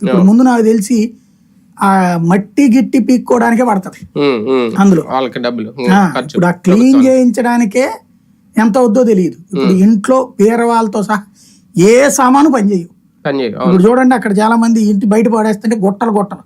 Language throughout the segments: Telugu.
ఇప్పుడు ముందు నాకు తెలిసి ఆ మట్టి గిట్టి పీక్కోవడానికే పడుతుంది ఉమ్, ఉమ్. అందులో. వాళ్ళకి డబ్బులు. ఖర్చు. ఇప్పుడు ఆ క్లీన్ చేయించడానికే ఎంత అవుద్దో తెలియదు. ఇప్పుడు ఇంట్లో వాళ్ళతో సహా ఏ సామాను పనిచేయవు. ఇప్పుడు చూడండి అక్కడ చాలా మంది ఇంటి బయట పడేస్తుంటే గుట్టలు గుట్టలు.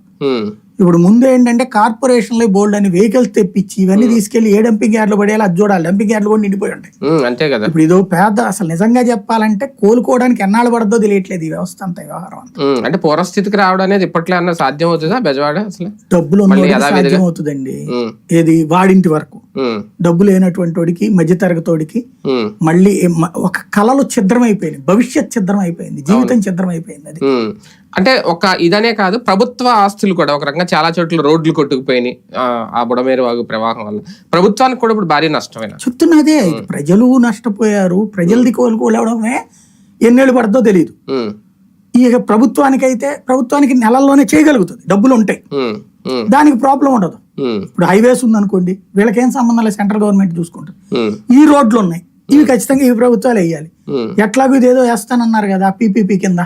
ఇప్పుడు ముందు ఏంటంటే కార్పొరేషన్లో బోల్డ్ అని వెహికల్స్ తెప్పించి ఇవన్నీ తీసుకెళ్ళి ఏ డంపింగ్ యార్డ్లో పడేయాలి అది చూడాలి. డంపింగ్ యార్డ్లు కూడా నిండిపోయి ఉంటాయి. అంతే కదా. ఇప్పుడు ఇదో పెద్ద అసలు నిజంగా చెప్పాలంటే కోలుకోవడానికి ఎన్నాళ్ళు పడదో తెలియట్లేదు ఈ వ్యవస్థ అంతా వ్యవహారం అంటే పూర్వస్థితికి రావడం అనేది ఇప్పట్లో అన్న సాధ్యం అవుతుందా బెజవాడ అసలు? డబ్బులు? సాధ్యం అవుతుందండి. ఏది? వాడింటి వరకు. డబ్బు లేనటువంటి వాడికి మధ్యతరగతోడికి మళ్ళీ ఒక కళలు ఛిద్రం అయిపోయింది భవిష్యత్ ఛిద్రం అయిపోయింది జీవితం ఛిద్రం అయిపోయింది అది. అంటే ఒక ఇదనే కాదు ప్రభుత్వ ఆస్తులు కూడా ఒక రకంగా చాలా చోట్ల రోడ్లు కొట్టుకుపోయినాయి ఆ, బుడమేరు వాగు ప్రవాహం వల్ల. ప్రభుత్వానికి కూడా ఇప్పుడు భారీ నష్టమైన? చెప్తున్నదే ప్రజలు నష్టపోయారు ప్రజలది కోలుకోలేవడమే ఎన్నేళ్ళు పడుతుందో తెలియదు ఇక ప్రభుత్వానికైతే ప్రభుత్వానికి నెలల్లోనే చేయగలుగుతుంది డబ్బులు ఉంటాయి దానికి ప్రాబ్లం ఉండదు. ఇప్పుడు హైవేస్ ఉందనుకోండి వీళ్ళకేం సంబంధం లేదు సెంట్రల్ గవర్నమెంట్ చూసుకుంటుంది. ఉమ్, ఈ రోడ్లు ఉన్నాయి. ఇవి ఖచ్చితంగా ఈ ప్రభుత్వాలు వేయాలి. ఎట్లాగో ఇదేదో వేస్తానన్నారు కదా పీపీపీ కింద.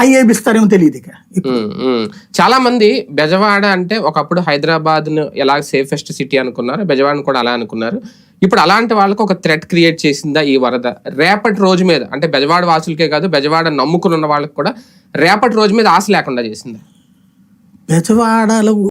అవి వేపిస్తారేమో తెలియదు ఉమ్. చాలా మంది బెజవాడ అంటే ఒకప్పుడు హైదరాబాద్ను ఎలా సేఫెస్ట్ సిటీ అనుకున్నారు బెజవాడను కూడా అలా అనుకున్నారు. ఇప్పుడు అలాంటి వాళ్ళకి ఒక థ్రెట్ క్రియేట్ చేసిందా ఈ వరద? రేపటి రోజు మీద అంటే బెజవాడ వాసులకే కాదు బెజవాడ నమ్ముకుని ఉన్న వాళ్ళకి కూడా రేపటి రోజు మీద ఆశ లేకుండా చేసిందా? బెజవాడలో